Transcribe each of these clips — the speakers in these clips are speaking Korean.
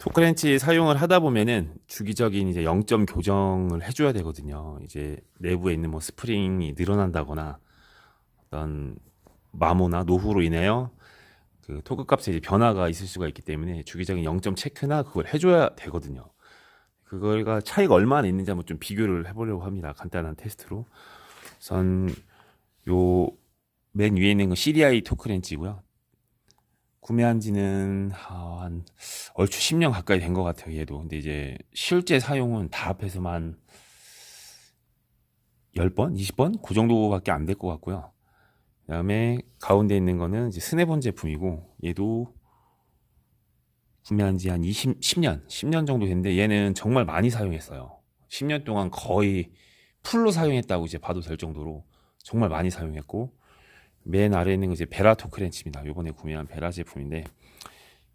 토크렌치 사용을 하다 보면은 주기적인 이제 0점 교정을 해줘야 되거든요. 이제 내부에 있는 뭐 스프링이 늘어난다거나 어떤 마모나 노후로 인하여 그 토크 값에 이제 변화가 있을 수가 있기 때문에 주기적인 0점 체크나 그걸 해줘야 되거든요. 그걸가 차이가 얼마나 있는지 한번 좀 비교를 해보려고 합니다. 간단한 테스트로. 우선 요 맨 위에 있는 건 CDI 토크렌치고요. 구매한 지는 아, 한 얼추 10년 가까이 된 것 같아요, 얘도. 근데 이제 실제 사용은 다 합해서만 10번? 20번? 그 정도밖에 안 될 것 같고요. 그 다음에 가운데 있는 거는 이제 스네본 제품이고, 얘도 구매한 지 한 20, 10년, 10년 정도 됐는데 얘는 정말 많이 사용했어요. 10년 동안 거의 풀로 사용했다고 이제 봐도 될 정도로 정말 많이 사용했고, 맨 아래에 있는 거 이제 베라 토크렌치입니다. 요번에 구매한 베라 제품인데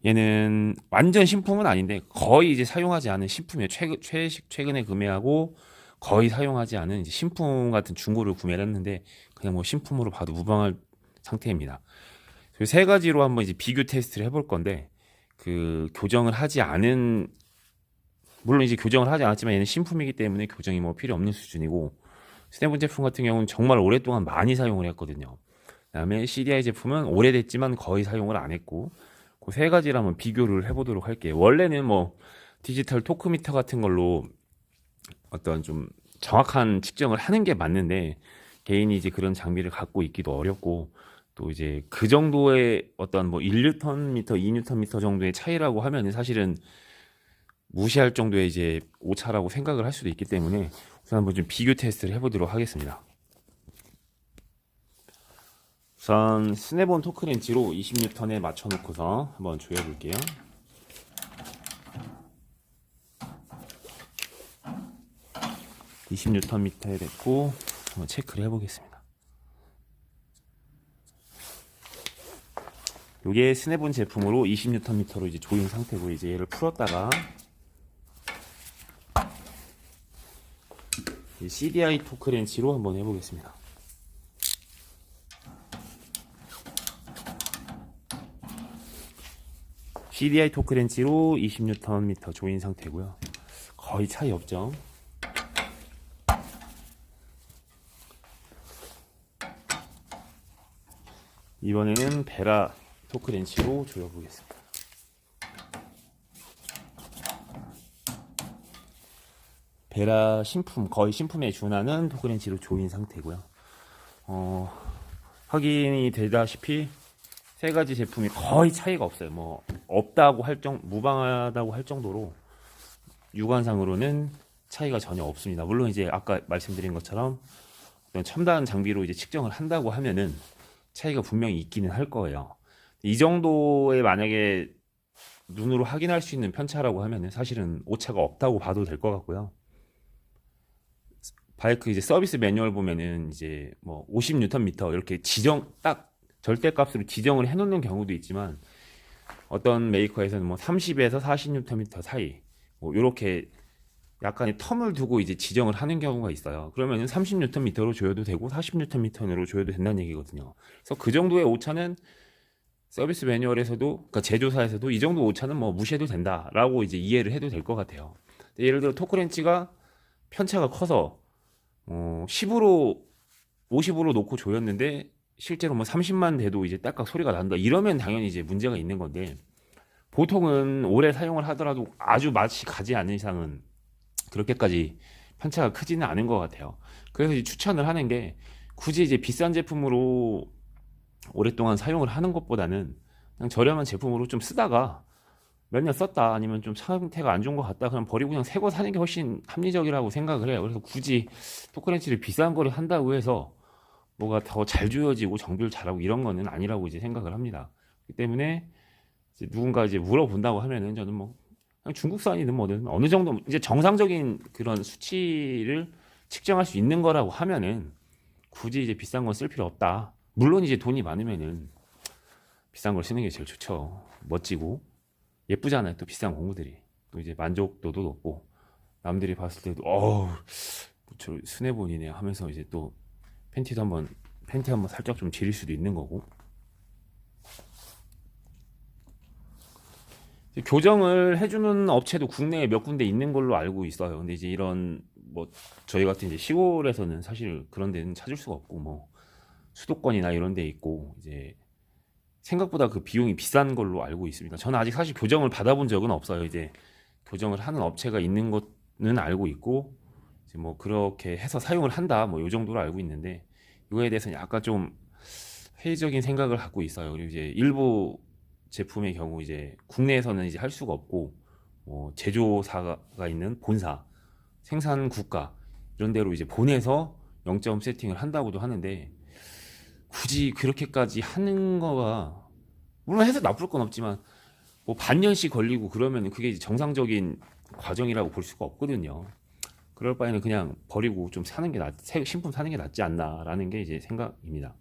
얘는 완전 신품은 아닌데 거의 이제 사용하지 않은 신품이에요. 최근 최, 최근에 구매하고 거의 사용하지 않은 이제 신품 같은 중고를 구매를 했는데 그냥 뭐 신품으로 봐도 무방할 상태입니다. 그세 가지로 한번 이제 비교 테스트를 해볼 건데 그 교정을 하지 않은 물론 이제 교정을 하지 않았지만 얘는 신품이기 때문에 교정이 뭐 필요 없는 수준이고 스테본 제품 같은 경우는 정말 오랫동안 많이 사용을 했거든요. 그다음에 CDI 제품은 오래됐지만 거의 사용을 안 했고 그 세 가지를 한번 비교를 해보도록 할게요. 원래는 뭐 디지털 토크미터 같은 걸로 어떤 좀 정확한 측정을 하는 게 맞는데 개인이 이제 그런 장비를 갖고 있기도 어렵고 또 이제 그 정도의 어떤 뭐 1뉴턴 미터, 2뉴턴 미터 정도의 차이라고 하면은 사실은 무시할 정도의 이제 오차라고 생각을 할 수도 있기 때문에 우선 한번 좀 비교 테스트를 해보도록 하겠습니다. 우선 스네본 토크렌치로 20뉴턴에 맞춰놓고서 한번 조여볼게요. (20뉴턴 미터에 됐고) 한번 체크를 해보겠습니다. 요게 스네본 제품으로 20뉴턴 미터로 이제 조인 상태고 이제 얘를 풀었다가 이 CDI 토크렌치로 한번 해보겠습니다. CDI 토크렌치로 20Nm 조인 상태고요. 거의 차이 없죠. 이번에는 베라 토크렌치로 조여보겠습니다. 베라 신품, 거의 신품에 준하는 토크렌치로 조인 상태고요. 어, 확인이 되다시피 세 가지 제품이 거의 차이가 없어요. 뭐 없다고 할 정, 무방하다고 할 정도로 육안상으로는 차이가 전혀 없습니다. 물론 이제 아까 말씀드린 것처럼 첨단 장비로 이제 측정을 한다고 하면은 차이가 분명히 있기는 할 거예요. 이 정도의 만약에 눈으로 확인할 수 있는 편차라고 하면은 사실은 오차가 없다고 봐도 될 것 같고요. 바이크 이제 서비스 매뉴얼 보면은 이제 뭐 50Nm 이렇게 지정 딱 절대값으로 지정을 해놓는 경우도 있지만 어떤 메이커에서는 뭐 30에서 40Nm 사이 뭐 이렇게 약간의 텀을 두고 이제 지정을 하는 경우가 있어요. 그러면은 30Nm로 줘도 되고 40Nm로 줘도 된다는 얘기거든요. 그래서 그 정도의 오차는 서비스 매뉴얼에서도 그러니까 제조사에서도 이 정도 오차는 뭐 무시해도 된다라고 이제 이해를 해도 될 것 같아요. 예를 들어 토크렌치가 편차가 커서 어 10으로 50으로 놓고 조였는데 실제로 뭐 30만 돼도 이제 딸깍 소리가 난다. 이러면 당연히 이제 문제가 있는 건데 보통은 오래 사용을 하더라도 아주 맛이 가지 않는 이상은 그렇게까지 편차가 크지는 않은 것 같아요. 그래서 이제 추천을 하는 게 굳이 이제 비싼 제품으로 오랫동안 사용을 하는 것보다는 그냥 저렴한 제품으로 좀 쓰다가 몇 년 썼다 아니면 좀 상태가 안 좋은 것 같다 그냥 버리고 그냥 새 거 사는 게 훨씬 합리적이라고 생각을 해요. 그래서 굳이 토크렌치를 비싼 거를 한다고 해서 뭐가 더 잘 조여지고 정비를 잘하고 이런 거는 아니라고 이제 생각을 합니다. 그렇기 때문에 이제 누군가 이제 물어본다고 하면은 저는 뭐 중국산이든 뭐든 어느 정도 이제 정상적인 그런 수치를 측정할 수 있는 거라고 하면은 굳이 이제 비싼 건 쓸 필요 없다. 물론 이제 돈이 많으면은 비싼 걸 쓰는 게 제일 좋죠. 멋지고 예쁘잖아요. 또 비싼 공구들이 또 이제 만족도도 높고 남들이 봤을 때도 어우 저 스네본이네 하면서 이제 또 팬티도 한번 팬티 한번 살짝 좀 지릴 수도 있는 거고 교정을 해주는 업체도 국내에 몇 군데 있는 걸로 알고 있어요. 근데 이제 이런 뭐 저희 같은 이제 시골에서는 사실 그런 데는 찾을 수가 없고 뭐 수도권이나 이런 데 있고 이제 생각보다 그 비용이 비싼 걸로 알고 있습니다. 저는 아직 사실 교정을 받아본 적은 없어요. 이제 교정을 하는 업체가 있는 것은 알고 있고 뭐 그렇게 해서 사용을 한다 뭐 요 정도로 알고 있는데 이거에 대해서는 약간 좀 회의적인 생각을 갖고 있어요. 그리고 이제 일부 제품의 경우 이제 국내에서는 이제 할 수가 없고 뭐 제조사가 있는 본사, 생산 국가 이런 데로 이제 보내서 영점 세팅을 한다고도 하는데 굳이 그렇게까지 하는 거가 물론 해서 나쁠 건 없지만 뭐 반년씩 걸리고 그러면 그게 정상적인 과정이라고 볼 수가 없거든요. 그럴 바에는 그냥 버리고 좀 사는 게 낫, 새 신품 사는 게 낫지 않나라는 게 이제 생각입니다.